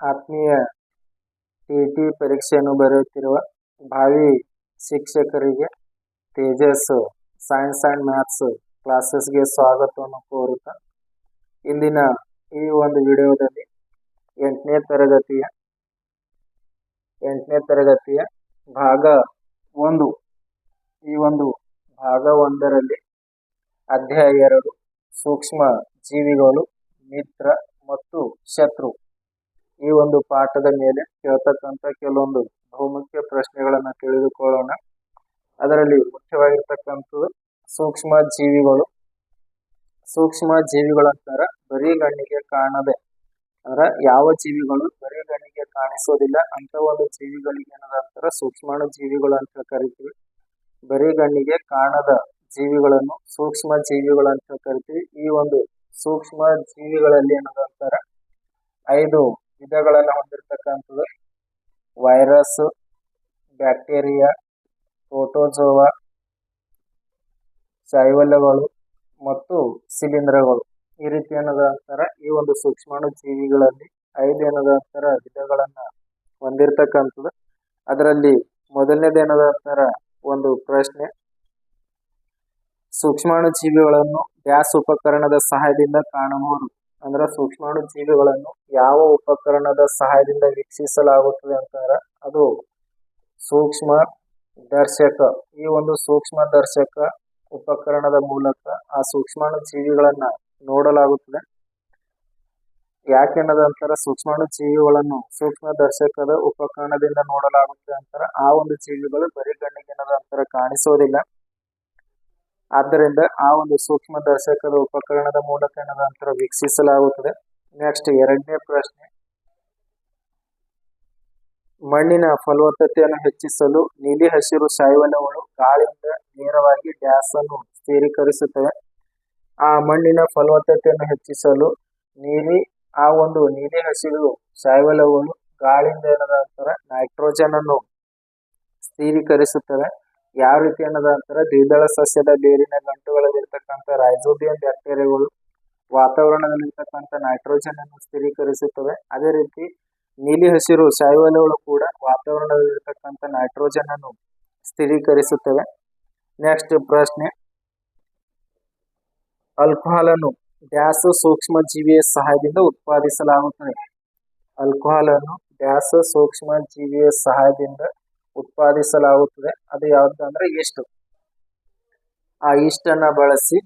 ಆತ್ಮೀಯ ಟಿ ಪರೀಕ್ಷೆಯನ್ನು ಬರೆಯುತ್ತಿರುವ ಭಾವಿ ಶಿಕ್ಷಕರಿಗೆ ತೇಜಸ್ ಸೈನ್ಸ್ ಆ್ಯಂಡ್ ಮ್ಯಾಥ್ಸ್ ಕ್ಲಾಸಸ್ಗೆ ಸ್ವಾಗತವನ್ನು ಕೋರುತ್ತಾ ಇಂದಿನ ಈ ಒಂದು ವಿಡಿಯೋದಲ್ಲಿ ಎಂಟನೇ ತರಗತಿಯ ಎಂಟನೇ ತರಗತಿಯ ಭಾಗ ಒಂದು. ಈ ಒಂದು ಭಾಗ ಒಂದರಲ್ಲಿ ಅಧ್ಯಾಯ ಎರಡು, ಸೂಕ್ಷ್ಮ ಜೀವಿಗಳು, ಮಿತ್ರ ಮತ್ತು ಶತ್ರು. ಈ ಒಂದು ಪಾಠದ ಮೇಲೆ ಕೇಳ್ತಕ್ಕಂಥ ಕೆಲವೊಂದು ಬಹುಮುಖ್ಯ ಪ್ರಶ್ನೆಗಳನ್ನು ತಿಳಿದುಕೊಳ್ಳೋಣ. ಅದರಲ್ಲಿ ಮುಖ್ಯವಾಗಿರ್ತಕ್ಕಂಥದ್ದು ಸೂಕ್ಷ್ಮ ಜೀವಿಗಳು. ಸೂಕ್ಷ್ಮ ಜೀವಿಗಳಂತಾರ ಬರೀ ಗಣ್ಣಿಗೆ ಕಾಣದೆ ಅಂದ್ರೆ ಯಾವ ಜೀವಿಗಳು ಬರೀ ಗಣ್ಣಿಗೆ ಕಾಣಿಸೋದಿಲ್ಲ ಅಂತ ಒಂದು ಜೀವಿಗಳಿಗೆ ಏನದಂತಾರ ಸೂಕ್ಷ್ಮಾಣು ಜೀವಿಗಳು ಅಂತ ಕರಿತೀವಿ. ಬರೀ ಗಣ್ಣಿಗೆ ಕಾಣದ ಜೀವಿಗಳನ್ನು ಸೂಕ್ಷ್ಮ ಜೀವಿಗಳು ಅಂತ ಕರಿತೀವಿ. ಈ ಒಂದು ಸೂಕ್ಷ್ಮ ಜೀವಿಗಳಲ್ಲಿ ಏನದಂತಾರ ಐದು ವಿಧಗಳನ್ನು ಹೊಂದಿರತಕ್ಕಂಥದ್ದು. ವೈರಸ್, ಬ್ಯಾಕ್ಟೀರಿಯಾ, ಪ್ರೋಟೋಜೋವಾ ಶೈವಲ್ಯಗಳು ಮತ್ತು ಶಿಲೀಂಧ್ರಗಳು. ಈ ರೀತಿ ಏನದ ಈ ಒಂದು ಸೂಕ್ಷ್ಮಾಣು ಜೀವಿಗಳಲ್ಲಿ ಐದು ಏನದ ಅಂತಾರ ವಿಧಗಳನ್ನ ಹೊಂದಿರತಕ್ಕಂಥದ್ದು. ಅದರಲ್ಲಿ ಮೊದಲನೇದೇನದ ಅಂತಾರ ಒಂದು ಪ್ರಶ್ನೆ. ಸೂಕ್ಷ್ಮಾಣು ಜೀವಿಗಳನ್ನು ಗ್ಯಾಸ್ ಉಪಕರಣದ ಸಹಾಯದಿಂದ ಕಾಣಬಹುದು. ಅಂದ್ರೆ ಸೂಕ್ಷ್ಮಾಣು ಜೀವಿಗಳನ್ನು ಯಾವ ಉಪಕರಣದ ಸಹಾಯದಿಂದ ವೀಕ್ಷಿಸಲಾಗುತ್ತದೆ ಅಂತಂದ್ರೆ ಅದು ಸೂಕ್ಷ್ಮ ದರ್ಶಕ, ಈ ಒಂದು ಸೂಕ್ಷ್ಮ ದರ್ಶಕ ಉಪಕರಣದ ಮೂಲಕ ಆ ಸೂಕ್ಷ್ಮಾಣು ಜೀವಿಗಳನ್ನ ನೋಡಲಾಗುತ್ತದೆ. ಯಾಕೆನ್ನದ ಅಂತಾರ ಸೂಕ್ಷ್ಮಾಣು ಜೀವಿಗಳನ್ನು ಸೂಕ್ಷ್ಮ ದರ್ಶಕದ ಉಪಕರಣದಿಂದ ನೋಡಲಾಗುತ್ತದೆ ಅಂತಾರ ಆ ಒಂದು ಜೀವಿಗಳು ಬರೀ ಕಣ್ಣಿಗೆ ಏನದ ಅಂತಾರ ಕಾಣಿಸೋದಿಲ್ಲ. ಆದ್ದರಿಂದ ಆ ಒಂದು ಸೂಕ್ಷ್ಮ ದರ್ಶಕದ ಉಪಕರಣದ ಮೂಲಕ ಏನದ ಅಂತರ ವೀಕ್ಷಿಸಲಾಗುತ್ತದೆ. ನೆಕ್ಸ್ಟ್ ಎರಡನೇ ಪ್ರಶ್ನೆ. ಮಣ್ಣಿನ ಫಲವತ್ತತೆಯನ್ನು ಹೆಚ್ಚಿಸಲು ನೀಲಿ ಹಸಿರು ಶೈವಲಗಳು ಗಾಳಿಯಿಂದ ನೇರವಾಗಿ ಗ್ಯಾಸ್ ಅನ್ನು ಸ್ಥಿರೀಕರಿಸುತ್ತವೆ. ಆ ಮಣ್ಣಿನ ಫಲವತ್ತತೆಯನ್ನು ಹೆಚ್ಚಿಸಲು ನೀಲಿ, ಆ ಒಂದು ನೀಲಿ ಹಸಿರು ಶೈವಲಗಳು ಗಾಳಿಯಿಂದ ಏನದ ಅಂತರ ನೈಟ್ರೋಜನ್ ಅನ್ನು ಸ್ಥಿರೀಕರಿಸುತ್ತವೆ. ಯಾವ ರೀತಿ ಅನ್ನೋದ ಅಂತಾರ? ದ್ವಿದಳ ಸಸ್ಯದ ಬೇರಿನ ಗಂಟುಗಳಲ್ಲಿರ್ತಕ್ಕಂಥ ರೈಜೋಬಿಯಂ ಬ್ಯಾಕ್ಟೀರಿಯಾಗಳು ವಾತಾವರಣದಲ್ಲಿರ್ತಕ್ಕಂಥ ನೈಟ್ರೋಜನ್ ಅನ್ನು ಸ್ಥಿರೀಕರಿಸುತ್ತವೆ. ಅದೇ ರೀತಿ ನೀಲಿ ಹಸಿರು ಸಾಯುವಲೆಗಳು ಕೂಡ ವಾತಾವರಣದಲ್ಲಿರ್ತಕ್ಕಂಥ ನೈಟ್ರೋಜನ್ ಅನ್ನು ಸ್ಥಿರೀಕರಿಸುತ್ತವೆ. ನೆಕ್ಸ್ಟ್ ಪ್ರಶ್ನೆ. ಆಲ್ಕೋಹಾಲ್ ಅನ್ನು ಡ್ಯಾಸ್ ಸೂಕ್ಷ್ಮ ಜೀವಿಯ ಸಹಾಯದಿಂದ ಉತ್ಪಾದಿಸಲಾಗುತ್ತದೆ. ಆಲ್ಕೋಹಾಲ್ ಅನ್ನು ಡ್ಯಾಸ್ ಸೂಕ್ಷ್ಮ ಜೀವಿಯ ಸಹಾಯದಿಂದ ಉತ್ಪಾದಿಸಲಾಗುತ್ತದೆ. ಅದು ಯಾವ್ದು ಅಂದ್ರೆ ಈಸ್ಟ್ ಆ ಈಸ್ಟ್ ಅನ್ನ ಬಳಸಿ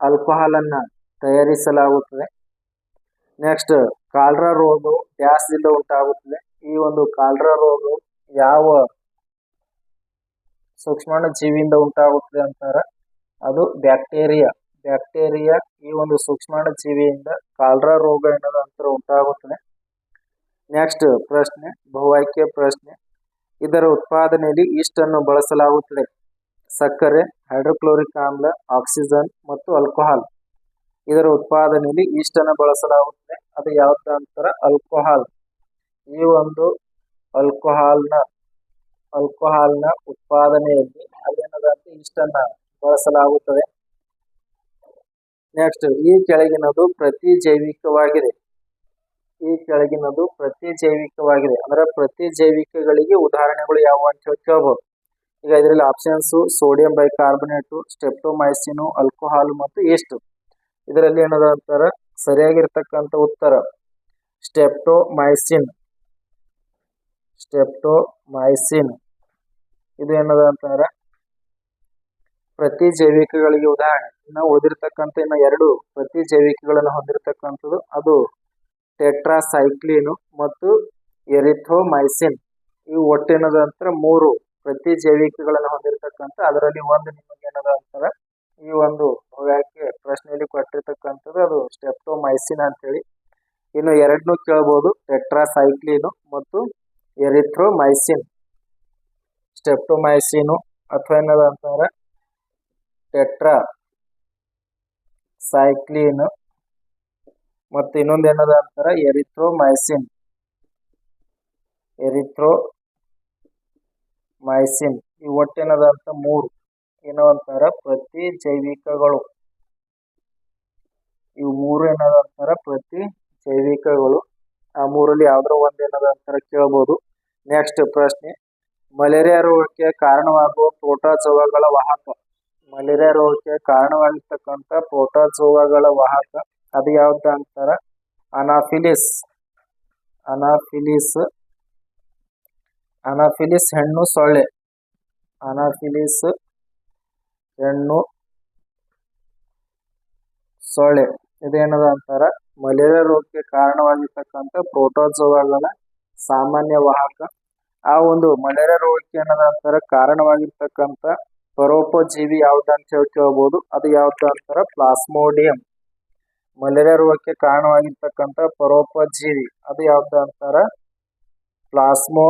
ಆಲ್ಕೋಹಾಲ್ ಅನ್ನ ತಯಾರಿಸಲಾಗುತ್ತದೆ. ನೆಕ್ಸ್ಟ್ ಕಾಲ್ರಾ ರೋಗವು ಗ್ಯಾಸ್ದಿಂದ ಉಂಟಾಗುತ್ತದೆ. ಈ ಒಂದು ಕಾಲ್ರಾ ರೋಗವು ಯಾವ ಸೂಕ್ಷ್ಮಾಣು ಜೀವಿಯಿಂದ ಉಂಟಾಗುತ್ತದೆ ಅಂತಾರೆ, ಅದು ಬ್ಯಾಕ್ಟೀರಿಯಾ. ಬ್ಯಾಕ್ಟೀರಿಯಾ ಈ ಒಂದು ಸೂಕ್ಷ್ಮಾಣು ಜೀವಿಯಿಂದ ಕಾಲ್ರಾ ರೋಗ ಎನ್ನುವ ಅಂತರ ಉಂಟಾಗುತ್ತದೆ. ನೆಕ್ಸ್ಟ್ ಪ್ರಶ್ನೆ, ಬಹುವಾಕ್ಯ ಪ್ರಶ್ನೆ. ಇದರ ಉತ್ಪಾದನೆಯಲ್ಲಿ ಈಸ್ಟ್ ಅನ್ನು ಬಳಸಲಾಗುತ್ತದೆ. ಸಕ್ಕರೆ, ಹೈಡ್ರೋಕ್ಲೋರಿಕ್ ಆಮ್ಲ, ಆಕ್ಸಿಜನ್ ಮತ್ತು ಆಲ್ಕೋಹಾಲ್. ಇದರ ಉತ್ಪಾದನೆಯಲ್ಲಿ ಈಸ್ಟ್ ಅನ್ನು ಬಳಸಲಾಗುತ್ತದೆ. ಅದು ಯಾವ್ದು ಅಂತರ ಆಲ್ಕೋಹಾಲ್. ಈ ಒಂದು ಆಲ್ಕೋಹಾಲ್ನ ಆಲ್ಕೋಹಾಲ್ನ ಉತ್ಪಾದನೆಯಲ್ಲಿ ಅದೇನದಂತ ಈಸ್ಟ್ ಅನ್ನ ಬಳಸಲಾಗುತ್ತದೆ. ನೆಕ್ಸ್ಟ್, ಈ ಕೆಳಗಿನದು ಪ್ರತಿ ಜೈವಿಕವಾಗಿದೆ ಈ ಕೆಳಗಿನದು ಪ್ರತಿ ಜೈವಿಕವಾಗಿದೆ ಅಂದ್ರೆ ಪ್ರತಿ ಜೈವಿಕಗಳಿಗೆ ಉದಾಹರಣೆಗಳು ಯಾವುವು ಅಂತ ಹೇಳಿ ಕೇಳ್ಬೋದು. ಈಗ ಇದರಲ್ಲಿ options sodium bicarbonate streptomycin alcohol ಮತ್ತು ಈಸ್ಟ್ ಇದರಲ್ಲಿ ಏನದ ಅಂತಾರ? ಸರಿಯಾಗಿರ್ತಕ್ಕಂಥ ಉತ್ತರ. ಸ್ಟೆಪ್ಟೋಮೈಸಿನ್ ಸ್ಟೆಪ್ಟೋಮೈಸಿನ್ ಇದು ಏನದ ಪ್ರತಿ ಜೈವಿಕಗಳಿಗೆ ಉದಾಹರಣೆ. ಇನ್ನು ಓದಿರ್ತಕ್ಕಂಥ ಇನ್ನು ಎರಡು ಪ್ರತಿ ಜೈವಿಕಗಳನ್ನು ಹೊಂದಿರತಕ್ಕಂಥದ್ದು ಅದು ಟೆಟ್ರಾಸೈಕ್ಲಿನು ಮತ್ತು ಎರಿಥ್ರೋಮೈಸಿನ್. ಇವು ಒಟ್ಟೇನದ ಅಂತರ ಮೂರು ಪ್ರತಿ ಜೈವಿಕಗಳನ್ನು ಹೊಂದಿರತಕ್ಕಂಥ, ಅದರಲ್ಲಿ ಒಂದು ನಿಮಗೆ ಏನದ ಅಂತಾರ, ಈ ಒಂದು ಯಾಕೆ ಪ್ರಶ್ನೆಯಲ್ಲಿ ಕೊಟ್ಟಿರ್ತಕ್ಕಂಥದ್ದು ಅದು ಸ್ಟೆಪ್ಟೋಮೈಸಿನ್ ಅಂತೇಳಿ ಇನ್ನು ಎರಡನ್ನೂ ಕೇಳ್ಬೋದು, ಟೆಟ್ರಾಸೈಕ್ಲಿನು ಮತ್ತು ಎರಿಥ್ರೋಮೈಸಿನ್. ಸ್ಟೆಪ್ಟೋಮೈಸಿನು ಅಥವಾ ಏನದ ಅಂತಂದ್ರೆ ಟೆಟ್ರಾ ಸೈಕ್ಲಿನ್ ಮತ್ತು ಇನ್ನೊಂದು ಏನದ ಅಂತಾರ? ಎರಿಥ್ರೋಮೈಸಿನ್ ಎರಿಥ್ರೋ ಮೈಸಿನ್ ಈ ಒಟ್ಟೇನದ ಅಂತ? ಮೂರು. ಏನೋ ಅಂತಾರ? ಪ್ರತಿ ಜೈವಿಕಗಳು. ಇವು ಮೂರು ಏನದ ಅಂತಾರ? ಪ್ರತಿ ಜೈವಿಕಗಳು. ಆ ಮೂರಲ್ಲಿ ಯಾವ್ದ್ರ ಒಂದ್ ಏನದ ಅಂತಾರ ಕೇಳ್ಬೋದು. ನೆಕ್ಸ್ಟ್ ಪ್ರಶ್ನೆ. ಮಲೇರಿಯಾ ರೋಗಕ್ಕೆ ಕಾರಣವಾಗುವ ಪ್ರೋಟೋಜೋವಗಳ ವಾಹಕ. ಮಲೇರಿಯಾ ರೋಗಕ್ಕೆ ಕಾರಣವಾಗಿರ್ತಕ್ಕಂಥ ಪ್ರೋಟೋಜೋವಗಳ ವಾಹಕ ಅದು ಯಾವ್ದು ಅಂತಾರ? ಅನಾಫಿಲಿಸ್. ಅನಾಫಿಲಿಸ್. ಅನಾಫಿಲಿಸ್ ಹೆಣ್ಣು ಸೊಳ್ಳೆ. ಅನಾಫಿಲಿಸ್ ಹೆಣ್ಣು ಸೊಳ್ಳೆ. ಇದೇನದ ಅಂತಾರ? ಮಲೇರಿಯಾ ರೋಗಕ್ಕೆ ಕಾರಣವಾಗಿರ್ತಕ್ಕಂಥ ಪ್ರೋಟೋಜೋವಾಗಳ ಸಾಮಾನ್ಯ ವಾಹಕ. ಆ ಒಂದು ಮಲೇರಿಯಾ ರೋಗಕ್ಕೆ ಏನದ ಅಂತಾರ? ಕಾರಣವಾಗಿರ್ತಕ್ಕಂಥ ಪರೋಪಜೀವಿ ಯಾವ್ದು ಅಂತ ಹೇಳಿ ಕೇಳ್ಬೋದು. ಅದು ಯಾವ್ದು ಅಂತಾರ? ಪ್ಲಾಸ್ಮೋಡಿಯಂ. ಮಲೇರಿಯಾ ರೋಗಕ್ಕೆ ಕಾರಣವಾಗಿರ್ತಕ್ಕಂಥ ಪರೋಪಜೀವಿ, ಅದು ಯಾವ್ದು ಅಂತಾರ? ಪ್ಲಾಸ್ಮೋ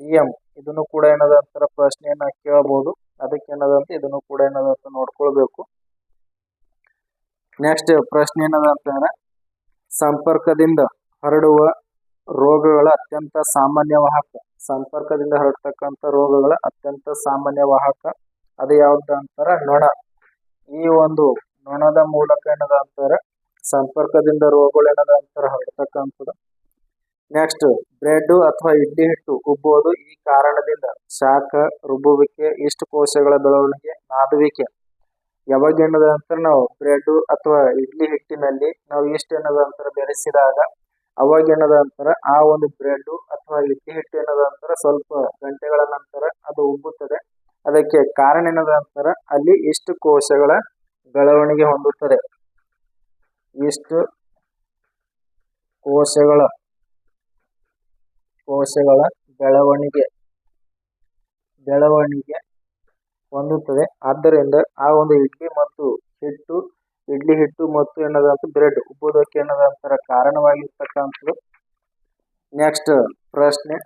ಡಿಎಂ, ಇದನ್ನು ಕೂಡ ಏನದ ಅಂತಾರ? ಪ್ರಶ್ನೆಯನ್ನ ಕೇಳಬಹುದು ಅದಕ್ಕೆ ಏನದ ಅಂತ ಇದನ್ನು ಕೂಡ ಏನದ ಅಂತ ನೋಡ್ಕೊಳ್ಬೇಕು. ನೆಕ್ಸ್ಟ್ ಪ್ರಶ್ನೆ ಏನದ ಅಂತಂದ್ರೆ ಸಂಪರ್ಕದಿಂದ ಹರಡುವ ರೋಗಗಳ ಅತ್ಯಂತ ಸಾಮಾನ್ಯ ವಾಹಕ. ಸಂಪರ್ಕದಿಂದ ಹರಡ್ತಕ್ಕಂಥ ರೋಗಗಳ ಅತ್ಯಂತ ಸಾಮಾನ್ಯ ವಾಹಕ, ಅದು ಯಾವ್ದು ಅಂತಾರ? ನೊಣ. ಈ ಒಂದು ನೊಣದ ಮೂಲಕ ಏನದ ಅಂತಾರ? ಸಂಪರ್ಕದಿಂದ ರೋಗಗಳು ಏನದ ಅಂತಾರೆ ಹರಡ್ತಕ್ಕಂಥದ್ದು. ನೆಕ್ಸ್ಟ್ ಬ್ರೆಡ್ ಅಥವಾ ಇಡ್ಲಿ ಹಿಟ್ಟು ಉಬ್ಬೋದು ಈ ಕಾರಣದಿಂದ. ಶಾಖ, ರುಬ್ಬುವಿಕೆ, ಇಷ್ಟು ಕೋಶಗಳ ಬೆಳವಣಿಗೆ, ನಾದುವಿಕೆ. ಯಾವಾಗ ಏನದ ನಂತರ ನಾವು ಬ್ರೆಡ್ ಅಥವಾ ಇಡ್ಲಿ ಹಿಟ್ಟಿನಲ್ಲಿ ನಾವು ಇಷ್ಟು ಏನದ ನಂತರ ಬೆರೆಸಿದಾಗ, ಅವಾಗ ಏನದ ನಂತರ ಆ ಒಂದು ಬ್ರೆಡ್ ಅಥವಾ ಇಡ್ಲಿ ಹಿಟ್ಟು ಏನದ ನಂತರ ಸ್ವಲ್ಪ ಗಂಟೆಗಳ ನಂತರ ಅದು ಉಬ್ಬುತ್ತದೆ. ಅದಕ್ಕೆ ಕಾರಣ ಏನದ ನಂತರ ಅಲ್ಲಿ ಇಷ್ಟು ಕೋಶಗಳ ಬೆಳವಣಿಗೆ ಹೊಂದುತ್ತದೆ. ಇಷ್ಟು ಕೋಶಗಳ ಕೋಶಗಳ ಬೆಳವಣಿಗೆ ಬೆಳವಣಿಗೆ ಹೊಂದುತ್ತದೆ. ಆದ್ದರಿಂದ ಆ ಒಂದು ಇಡ್ಲಿ ಮತ್ತು ಹಿಟ್ಟು, ಇಡ್ಲಿ ಹಿಟ್ಟು ಮತ್ತು ಅಂತ ಬ್ರೆಡ್ ಉಬ್ಬುವುದಕ್ಕೆ ಏನದ ಕಾರಣವಾಗಿರ್ತಕ್ಕಂಥದ್ದು. ನೆಕ್ಸ್ಟ್ ಪ್ರಶ್ನೆ,